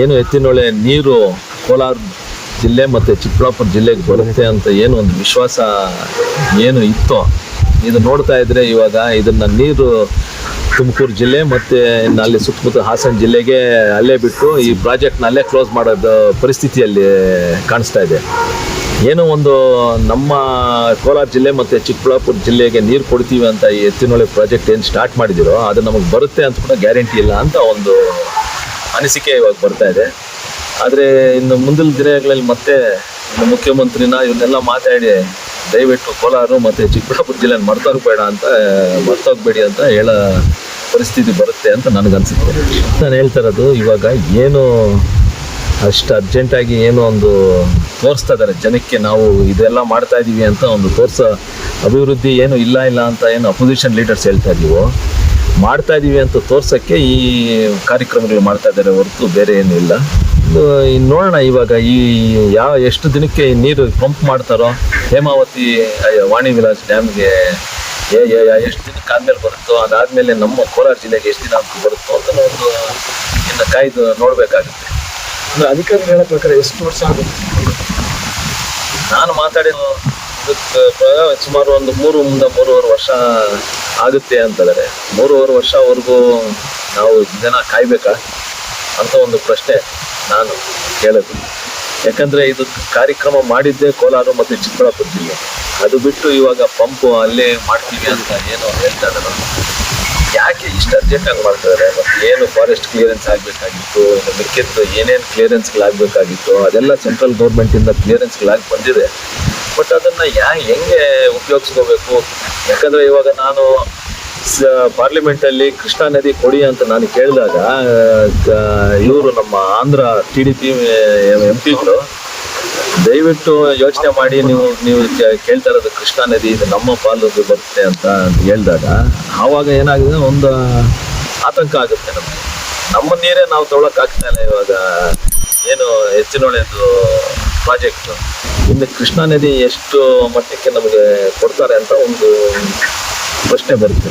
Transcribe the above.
ಏನು ಎತ್ತಿನೊಳೆ ನೀರು ಕೋಲಾರ ಜಿಲ್ಲೆ ಮತ್ತು ಚಿಕ್ಕಬಳ್ಳಾಪುರ ಜಿಲ್ಲೆಗೆ ಬರುತ್ತೆ ಅಂತ ಏನು ಒಂದು ವಿಶ್ವಾಸ ಏನು ಇತ್ತು, ಇದು ನೋಡ್ತಾ ಇದ್ರೆ ಇವಾಗ ಇದನ್ನ ನೀರು ತುಮಕೂರು ಜಿಲ್ಲೆ ಮತ್ತು ಅಲ್ಲಿ ಸುತ್ತಮುತ್ತ ಹಾಸನ ಜಿಲ್ಲೆಗೆ ಅಲ್ಲೇ ಬಿಟ್ಟು ಈ ಪ್ರಾಜೆಕ್ಟ್ನ ಅಲ್ಲೇ ಕ್ಲೋಸ್ ಮಾಡೋದು ಪರಿಸ್ಥಿತಿಯಲ್ಲಿ ಕಾಣಿಸ್ತಾ ಇದೆ. ಏನೋ ಒಂದು ನಮ್ಮ ಕೋಲಾರ ಜಿಲ್ಲೆ ಮತ್ತು ಚಿಕ್ಕಬಳ್ಳಾಪುರ ಜಿಲ್ಲೆಗೆ ನೀರು ಕೊಡ್ತೀವಿ ಅಂತ ಈ ಎತ್ತಿನೊಳೆ ಪ್ರಾಜೆಕ್ಟ್ ಏನು ಸ್ಟಾರ್ಟ್ ಮಾಡಿದಿರೋ, ಅದು ನಮಗೆ ಬರುತ್ತೆ ಅಂತ ಕೂಡ ಗ್ಯಾರಂಟಿ ಇಲ್ಲ ಅಂತ ಒಂದು ಅನಿಸಿಕೆ ಇವಾಗ ಬರ್ತಾ ಇದೆ. ಆದರೆ ಇನ್ನು ಮುಂದಿನ ದಿನಗಳಲ್ಲಿ ಮತ್ತೆ ಮುಖ್ಯಮಂತ್ರಿನ ಇವನ್ನೆಲ್ಲ ಮಾತಾಡಿ ದಯವಿಟ್ಟು ಕೋಲಾರ ಮತ್ತು ಚಿಕ್ಕಬಳ್ಳಾಪುರ ಜಿಲ್ಲೆ ಮರ್ತೋಗ್ಬೇಡ ಅಂತ, ಮರ್ತೋಗ್ಬೇಡಿ ಅಂತ ಹೇಳೋ ಪರಿಸ್ಥಿತಿ ಬರುತ್ತೆ ಅಂತ ನನಗನ್ಸುತ್ತೆ. ನಾನು ಹೇಳ್ತಾ ಇರೋದು, ಇವಾಗ ಏನು ಅಷ್ಟು ಅರ್ಜೆಂಟಾಗಿ ಏನೋ ಒಂದು ತೋರಿಸ್ತಾ ಇದ್ದಾರೆ ಜನಕ್ಕೆ, ನಾವು ಇದೆಲ್ಲ ಮಾಡ್ತಾ ಇದ್ದೀವಿ ಅಂತ ಒಂದು ತೋರಿಸೋ ಅಭಿವೃದ್ಧಿ ಏನು ಇಲ್ಲ ಇಲ್ಲ ಅಂತ ಏನು ಅಪೋಸಿಷನ್ ಲೀಡರ್ಸ್ ಹೇಳ್ತಾ ಇದೀವೋ ಮಾಡ್ತಾ ಇದ್ದೀವಿ ಅಂತ ತೋರ್ಸೋಕ್ಕೆ ಈ ಕಾರ್ಯಕ್ರಮಗಳು ಮಾಡ್ತಾ ಇದ್ದಾರೆ ಹೊರತು ಬೇರೆ ಏನೂ ಇಲ್ಲ. ನೋಡೋಣ ಇವಾಗ ಈ ಯಾವ, ಎಷ್ಟು ದಿನಕ್ಕೆ ನೀರು ಪಂಪ್ ಮಾಡ್ತಾರೋ, ಹೇಮಾವತಿ ವಾಣಿ ವಿಲಾಸ್ ಡ್ಯಾಮ್ಗೆ ಎಷ್ಟು ದಿನಕ್ಕೆ ಆದ್ಮೇಲೆ ಬರುತ್ತೋ, ಅದಾದ್ಮೇಲೆ ನಮ್ಮ ಕೋಲಾರ ಜಿಲ್ಲೆಗೆ ಎಷ್ಟು ದಿನ ಅಂತ ಬರುತ್ತೋ ಅಂತ ಒಂದು ಇನ್ನು ಕಾಯ್ದು ನೋಡಬೇಕಾಗುತ್ತೆ. ಅದಕ್ಕೆ ಅಧಿಕಾರಿಗಳು ಹೇಳಕ್ ಪ್ರಕಾರ ಎಷ್ಟು ವರ್ಷ ಆಗುತ್ತೆ? ನಾನು ಮಾತಾಡಿದ ಸುಮಾರು ಒಂದು ಮೂರು, ಮುಂದೆ ಮೂರುವರೆ ವರ್ಷ ಆಗುತ್ತೆ ಅಂತಂದರೆ ಮೂರುವರೆ ವರ್ಷವರೆಗೂ ನಾವು ಜನ ಕಾಯ್ಬೇಕಾ? ಅಂತ ಒಂದು ಪ್ರಶ್ನೆ ನಾನು ಕೇಳೋದು. ಯಾಕಂದ್ರೆ ಇದು ಕಾರ್ಯಕ್ರಮ ಮಾಡಿದ್ದೆ ಕೋಲಾರ ಮತ್ತು ಚಿಕ್ಕಬಳ್ಳಾಪುರ ಜಿಲ್ಲೆ ಅದು ಬಿಟ್ಟು ಇವಾಗ ಪಂಪು ಅಲ್ಲೇ ಮಾಡ್ತೀವಿ ಅಂತ ಏನು ಹೇಳ್ತಾ ಇದ್ದಾರೆ ಯಾಕೆ ಇಷ್ಟು ಅರ್ಜೆಂಟಾಗಿ ಮಾಡ್ತಿದ್ದಾರೆ. ಮತ್ತು ಏನು ಫಾರೆಸ್ಟ್ ಕ್ಲಿಯರೆನ್ಸ್ ಆಗಬೇಕಾಗಿತ್ತು ಇನ್ನು ಮಿಕ್ಕಿದ್ದು ಏನೇನು ಕ್ಲಿಯರೆನ್ಸ್ಗಳಾಗಬೇಕಾಗಿತ್ತು ಅದೆಲ್ಲ ಸೆಂಟ್ರಲ್ ಗೌರ್ಮೆಂಟಿಂದ ಕ್ಲಿಯರೆನ್ಸ್ಗಳಾಗಿ ಬಂದಿದೆ. ಬಟ್ ಅದನ್ನು ಯಾ ಹೆಂಗೆ ಉಪಯೋಗಿಸ್ಕೋಬೇಕು? ಯಾಕಂದರೆ ಇವಾಗ ನಾನು ಸ ಪಾರ್ಲಿಮೆಂಟಲ್ಲಿ ಕೃಷ್ಣಾ ನದಿ ಕೊಡಿ ಅಂತ ನಾನು ಕೇಳಿದಾಗ ಇವರು ನಮ್ಮ Andhra T D P M ಪಿಗಳು ದಯವಿಟ್ಟು ಯೋಚನೆ ಮಾಡಿ ನೀವು ನೀವು ಕೇಳ್ತಾ ಇರೋದು ಕೃಷ್ಣಾ ನದಿ, ಇದು ನಮ್ಮ ಪಾಲಿಗೆ ಬರುತ್ತೆ ಅಂತ ಹೇಳಿದಾಗ, ಆವಾಗ ಏನಾಗಿದೆ, ಒಂದು ಆತಂಕ ಆಗುತ್ತೆ ನಮಗೆ. ನಮ್ಮ ನೀರೇ ನಾವು ತೊಗೊಳಕ್ ಆಗ್ತಾ ಇಲ್ಲ ಇವಾಗ, ಏನು ಹೆಚ್ಚಿನೊಳೆದು ಪ್ರಾಜೆಕ್ಟ್. ಇನ್ನು ಕೃಷ್ಣಾ ನದಿ ಎಷ್ಟು ಮಟ್ಟಕ್ಕೆ ನಮಗೆ ಕೊಡ್ತಾರೆ ಅಂತ ಒಂದು ಪ್ರಶ್ನೆ ಬರುತ್ತೆ.